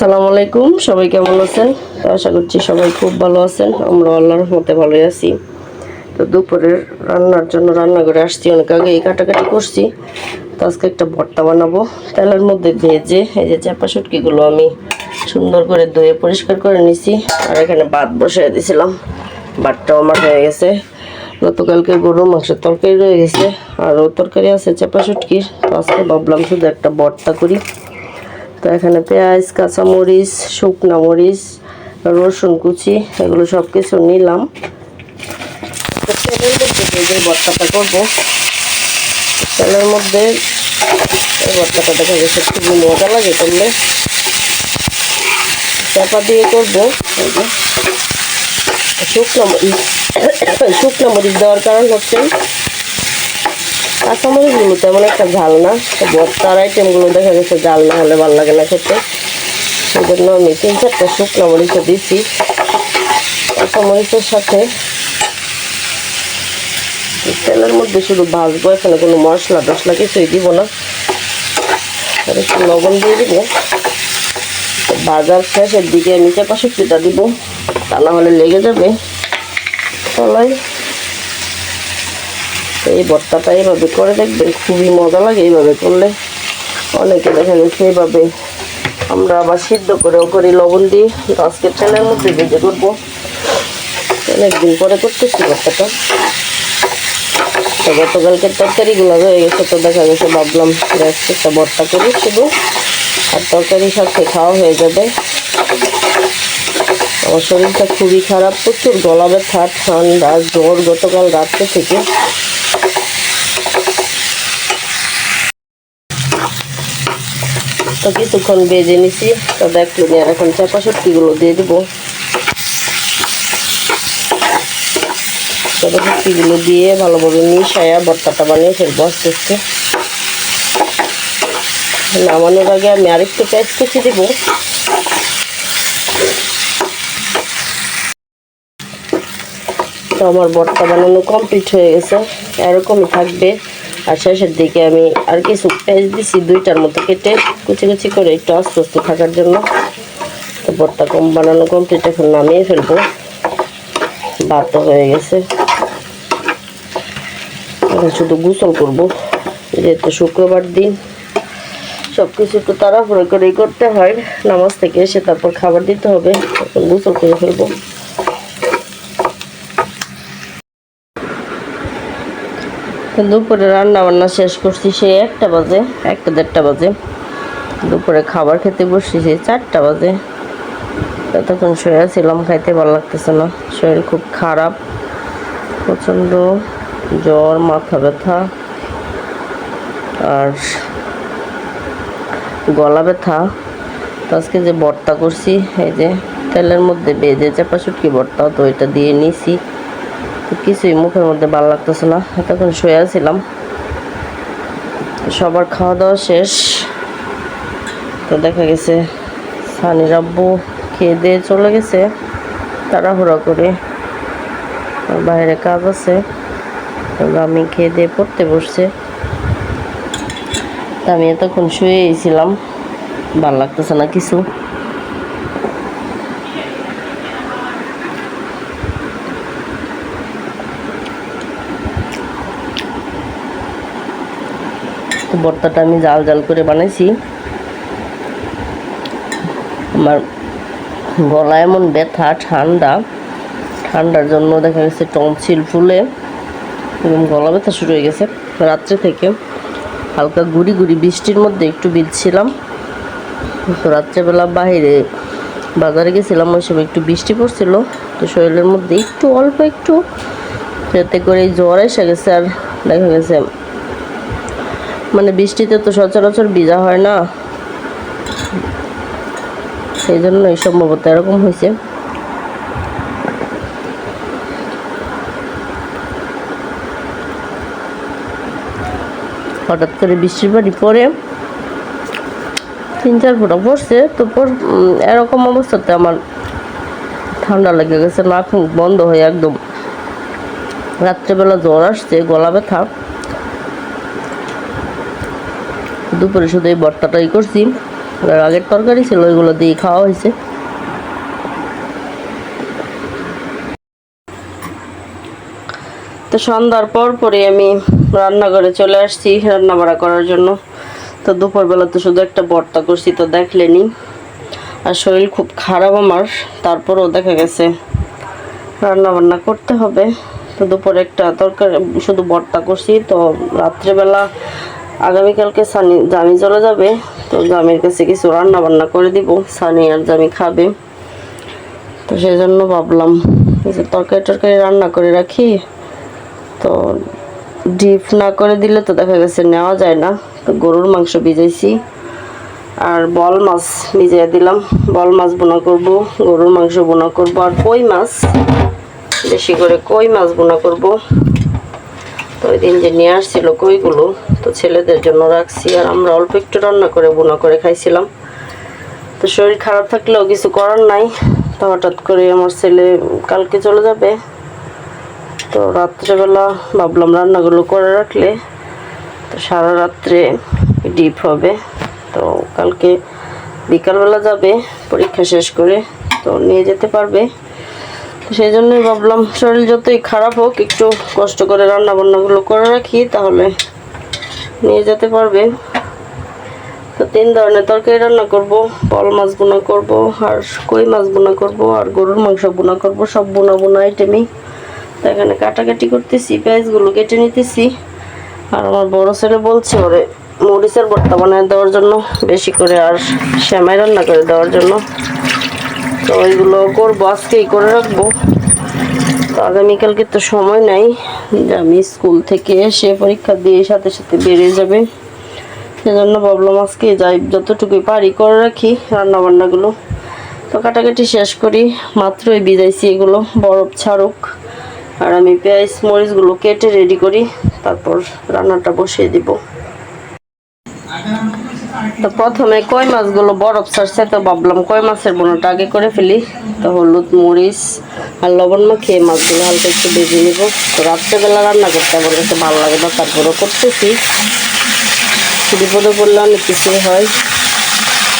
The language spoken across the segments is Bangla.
আসসালামু আলাইকুম। সবাই কেমন আছেন? আশা করছি সবাই খুব ভালো আছেন। আমরা আল্লাহর মতে ভালোই আছি। তো দুপুরের রান্নার জন্য রান্না করে আসছি। অনেক আগে এই কাটাকাটি করছি। তো আজকে একটা ভর্তা বানাবো। তেলের মধ্যে ভেজে এই যে চাপা শুটকিগুলো আমি সুন্দর করে ধুয়ে পরিষ্কার করে নিছি। আর এখানে ভাত বসিয়ে দিয়েছিলাম ভাতটাও আমার হয়ে গেছে। গতকালকে গরু মাংসের তরকারি রয়ে গেছে। আর ও তরকারি আছে চাপা শুটকির। তো আজকে ভাবলাম শুধু একটা ভর্তা করি। তো এখানে পেঁয়াজ, কাঁচামরিচ, শুকনো মরিচ, রসুন কুচি, এগুলো সব কিছু নিলাম। তো তেলের মধ্যে করব, তেলের মধ্যে এই ভর্তাটা দেখা গেছে খুবই মজা লাগে করলে। চাপা দিয়ে করব শুকনো মরিচ শুকনো মরিচ দেওয়ার কারণ হচ্ছে কাঁচামরিচগুলো তেমন একটা ঝাল না। তো ভর্তার আইটেমগুলো দেখা গেছে, ঝাল না হলে ভালো লাগে না খেতে। সেই জন্য আমি তিন চারটা শুকনো মরিচও দিচ্ছি কাঁচামরিচের সাথে তেলের মধ্যে শুধু ভাজবো, এখানে কোনো মশলা টশলা কিছুই দিব না। আর একটু লবণ দিয়ে দিব তো ভাজার শেষের দিকে আমি চাপা শুক্তিটা দিব। তা না হলে লেগে যাবে। তলায় এই ভর্তাটা এইভাবে করে দেখবেন, খুবই মজা লাগে এইভাবে করলে। অনেকে দেখা গেছে এইভাবে আমরা আবার সিদ্ধ করেও করি লবণ দিয়ে। আজকে তেলের মধ্যে ভেজে করব। অনেকদিন পরে করতেছি ভর্তাটা তো গতকালকের তরকারিগুলো হয়ে গেছে, তো দেখা গেছে ভাবলাম একটা ভর্তা করি শুধু। আর তরকারি সাথে খাওয়া হয়ে যাবে। আমার শরীরটা খুবই খারাপ, প্রচুর গলা ব্যথা, ঠান্ডা, জ্বর গতকাল রাত্রে থেকে। কিছুক্ষণ বেজে নিছি। তো দেখল আর এখন চাপা সবজিগুলো দিয়ে দিব। চাপা দিয়ে ভালোভাবে মিশায়া ভর্তাটা বানিয়ে ফেলব আস্তে আস্তে। নামানোর আগে আমি আরেকটু পেঁয়াজ কুচি দিব। তো আমার ভর্তা বানানো কমপ্লিট হয়ে গেছে। এরকমই থাকবে। আর শেষের দিকে আমি আর কিছু পেঁয়াজ দিছি, দুইটার মতো কেটে কুচি কুচি করে একটু আস্তে থাকার জন্য। তো ভর্তা কম বানানো কমপ্লিট এখন নামিয়ে ফেলব। ভাত হয়ে গেছে। এখন শুধু গোসল করব। যেহেতু শুক্রবার দিন সব কিছু একটু তাড়াহুড়ো করেই করতে হয়। নামাজ থেকে এসে তারপর খাবার দিতে হবে গোসল করে ফেলব। তো দুপুরে রান্না বান্না শেষ করছি, সেই একটা বাজে, একটা দেড়টা বাজে। দুপুরে খাবার খেতে বসছি, সেই চারটা বাজে। ততক্ষণ শুয়ে ছিলাম খাইতে ভালো লাগতেছে না। শরীর খুব খারাপ, প্রচণ্ড জ্বর, মাথা ব্যথা, আর গলা ব্যথা। তো আজকে যে ভর্তা করছি, এই যে তেলের মধ্যে বেজে চাপা শুটকি ভর্তা, তো এটা দিয়ে নিছি। কিছুই মুখের মধ্যে ভালো লাগতেছে না। এতক্ষণ শুয়ে ছিলাম সবার খাওয়া দাওয়া শেষ। তো দেখা গেছে, সানির আব্বু খেয়ে দিয়ে চলে গেছে। তাড়াহুড়া করে। বাইরে কাজ আছে। আমি খেয়ে দিয়ে পড়তে বসছে। আমি এতক্ষণ শুয়েই ছিলাম। ভালো লাগতেছে না কিছু। তো ভর্তাটা আমি জাল জাল করে বানাইছি। আমার গলা এমন ব্যথা, ঠান্ডা। ঠান্ডার জন্য দেখা গেছে টনসিল ফুলে, এবং গলা ব্যথা শুরু হয়ে গেছে। রাত্রে থেকে হালকা গুড়ি গুড়ি বৃষ্টির মধ্যে একটু ভিজছিলাম। তো রাত্রেবেলা বাইরে বাজারে গেছিলাম, ওই সময় একটু বৃষ্টি পড়ছিল। তো শরীরের মধ্যে একটু অল্প একটু, যাতে করে জ্বর এসে গেছে, আর দেখা গেছে মানে বৃষ্টিতে তো সচরাচর ভিজা হয় না। সেই জন্যই সম্ভবত এরকম হয়েছে। হঠাৎ করে বৃষ্টির বাড়ি পরে তিন চার ফোঁটা পড়ছে তো এরকম অবস্থাতে আমার ঠান্ডা লেগে গেছে, নাক বন্ধ হয়ে একদম। রাত্রেবেলা জ্বর আসছে, গলা ব্যথা। দুপুরে শুধু এই ভর্তাটাই করছি। আগের তরকারি ছিল, ওইগুলো দিয়ে খাওয়া হয়েছে। তো সন্ধ্যার পর পরে আমি রান্নাঘরে চলে আসছি রান্না বাড়া করার জন্য। তো দুপুরবেলা তো শুধু একটা ভর্তা করছি, তো দেখলেনি। আর শরীর খুব খারাপ আমার, তারপরও দেখা গেছে রান্না বান্না করতে হবে। তো দুপুরে একটা তরকারি, শুধু ভর্তা করছি, তো রাত্রেবেলা আগামীকালকে সানি জামি চলে যাবে, তো জামির কাছে কিছু রান্না বান্না করে দিব। সানি আর জামি খাবে। তো সেই জন্য ভাবলাম যে তরকারি টরকারি রান্না করে রাখি, তো ডিপ না করে দিলে তো দেখা গেছে নেওয়া যায় না। তো গরুর মাংস ভিজাইছি, আর বল মাছ ভিজিয়ে দিলাম। বল মাছ বোনা করব, গরুর মাংস বোনা করব, আর কই মাছ? বেশি করে কই মাছ বোনা করব? তো ওই দিন যে নিয়ে আসছিল কইগুলো, তো ছেলেদের জন্য রাখছি, আর আমরা অল্প একটু রান্না করে বোনা করে খাইছিলাম। তো শরীর খারাপ থাকলেও কিছু করার নাই, তো হঠাৎ করে আমার ছেলে কালকে চলে যাবে। তো রাত্রেবেলা ভাবলাম রান্নাগুলো করে রাখলে, তো সারা রাত্রে ডিপ হবে। তো কালকে বিকালবেলা যাবে, পরীক্ষা শেষ করে, তো নিয়ে যেতে পারবে। সেই জন্যই ভাবলাম শরীর যতই খারাপ হোক, একটু কষ্ট করে রান্না বান্নাগুলো করে রাখি, তাহলে নিয়ে যেতে পারবে। তো তিন ধরনের তরকারি রান্না করব বল মাছ বোনা করব, আর কই মাছ বোনা করব, আর গরুর মাংস বোনা করব, সব বোনা বোনা আইটেমই তো এখানে কাটাকাটি করতেছি, পেঁয়াজগুলো কেটে নিতেছি। আর আমার বড় ছেলে বলছে ওরে, মরিচের ভর্তা বানায় দেওয়ার জন্য, বেশি করে আর শ্যামাই রান্না করে দেওয়ার জন্য। তো ওইগুলো করব, আজকেই করে রাখব। আগামীকালকে তো সময় নাই, যে আমি স্কুল থেকে এসে পরীক্ষা দিয়ে সাথে সাথে বেরিয়ে যাবে। সেজন্য ভাবলাম আজকে যাই, যতটুকুই পারি করে রাখি রান্না বান্নাগুলো তো কাটাকাটি শেষ করি, মাত্রই বিজাইছি এগুলো, বরফ ছাড়ুক। আর আমি পেঁয়াজ, মরিচগুলো কেটে রেডি করি, তারপর রান্নাটা বসিয়ে দিব। তো প্রথমে কই মাছগুলো বরফ ছাড়ছে, তো ভাবলাম কই মাছের বোনাটা আগে করে ফেলি। তো হলুদ, মরিচ আর লবণ মাখিয়ে মাছগুলো হালকা একটু ভেজে নিব। তো রাত্রেবেলা রান্না করতে আমার কাছে ভালো লাগে না, তারপরেও করতেছি। বিপদে পড়লে অনেক কিছুই হয়।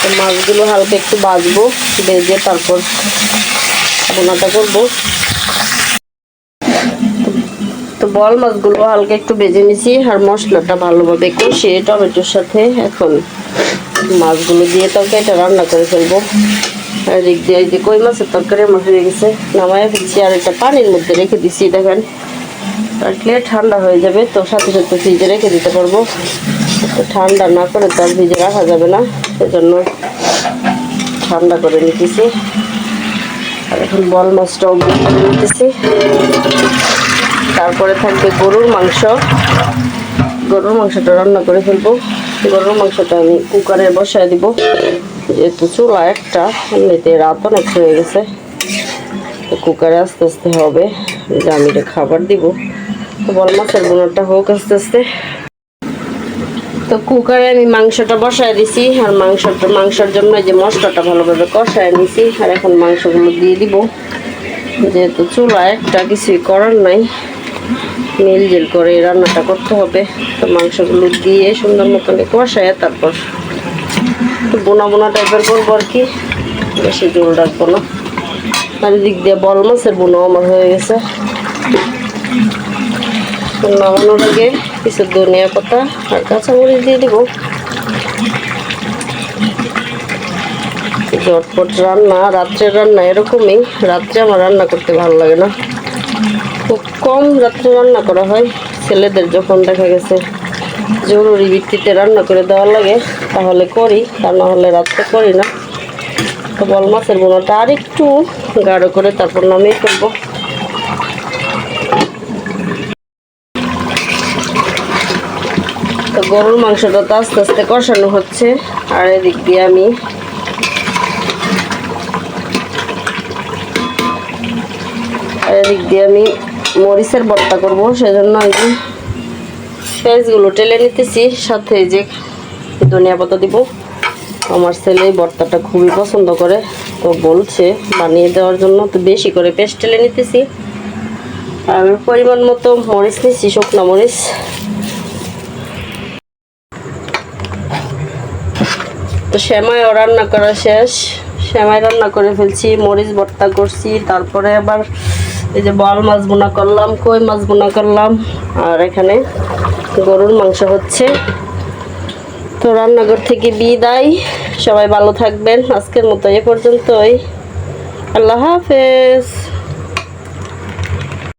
তো মাছগুলো হালকা একটু বাজবো ভেজে তারপর বোনাটা করব। তো বল মাছগুলো হালকা একটু ভেজে নিছি, আর মশলাটা ভালোভাবে কষিয়ে টমেটোর সাথে এখন মাছগুলো দিয়ে তরকারিটা রান্না করে ফেলব। আর দিক দিয়ে এই যে কই মাছের তরকারি আমার হয়ে গেছে। নামায় ফেলছি আর একটা পানির মধ্যে রেখে দিচ্ছি দেখেন। রাখলে ঠান্ডা হয়ে যাবে, তো সাথে সাথে ফ্রিজে রেখে দিতে পারব। ঠান্ডা না করে তো আর ফ্রিজে রাখা যাবে না, সেজন্য ঠান্ডা করে নিতেছি। আর এখন বল মাছটাও নিতেছি তারপরে থাকবে গরুর মাংস। গরুর মাংসটা রান্না করে ফেলব। গরুর মাংসটা আমি কুকারে বসায় দিব। যেহেতু চুলা একটা, এমনিতে রাত অনেক হয়ে গেছে। কুকারে আস্তে আস্তে হবে। যে আমি এটা খাবার দিব। তো বল, মাছের বোনারটা হোক আস্তে আস্তে। তো কুকারে আমি মাংসটা বসায় দিছি। আর মাংসটা মাংসের জন্য যে মশলাটা ভালোভাবে কষায় নিছি। আর এখন মাংসগুলো দিয়ে দিব। যেহেতু চুলা একটা, কিছুই করার নাই। মিলজিল করে রান্নাটা করতে হবে। তো মাংসগুলো দিয়ে সুন্দর মতন কষায় তারপর একটু বোনা বোনা টাইপের করব আর কি। বেশি জোল রাখব না। আর দিক দিয়ে বল মাছের বোনা আমার হয়ে গেছে। নামানোর আগে কিছু ধনিয়া পাতা আর কাঁচামরিচ দিয়ে দিব। ঝটপট রান্না, রাত্রের রান্না এরকমই। রাত্রে আমার রান্না করতে ভালো লাগে না। খুব কম রাত্রে রান্না করা হয়। ছেলেদের যখন দেখা গেছে জরুরি ভিত্তিতে রান্না করে দেওয়া লাগে, তাহলে করি, তা না হলে রাত্রে করি না। তো বল মাছের বোনাটা আর একটু গাঢ় করে তারপর নামিয়ে ফেলব। তো গরুর মাংসটা তো আস্তে আস্তে কষানো হচ্ছে, আর এদিক দিয়ে আমি এদিক দিয়ে আমি মরিচের ভর্তা করব, সেজন্য এই যে পেঁয়াজগুলো টেলে নিতেছি, সাথে যে ধনিয়া পাতা দিব। আমার ছেলে এই ভর্তাটা খুবই পছন্দ করে, তো বলছে বানিয়ে দেওয়ার জন্য, তো বেশি করে পেস্ট টেলে নিতেছি। আর পরিমাণ মতো মরিচ নিচ্ছি শুকনো মরিচ। তো শ্যামাইও রান্না করা শেষ শ্যামাই রান্না করে ফেলছি, মরিচ ভর্তা করছি, তারপরে আবার এই যে বল মাছ বোনা করলাম, কই মাছ বোনা করলাম? আর এখানে গরুর মাংস হচ্ছে। তো রান্নাঘর থেকে বিদায়। সবাই ভালো থাকবেন। আজকের মতো এ পর্যন্তই। আল্লাহ হাফেজ।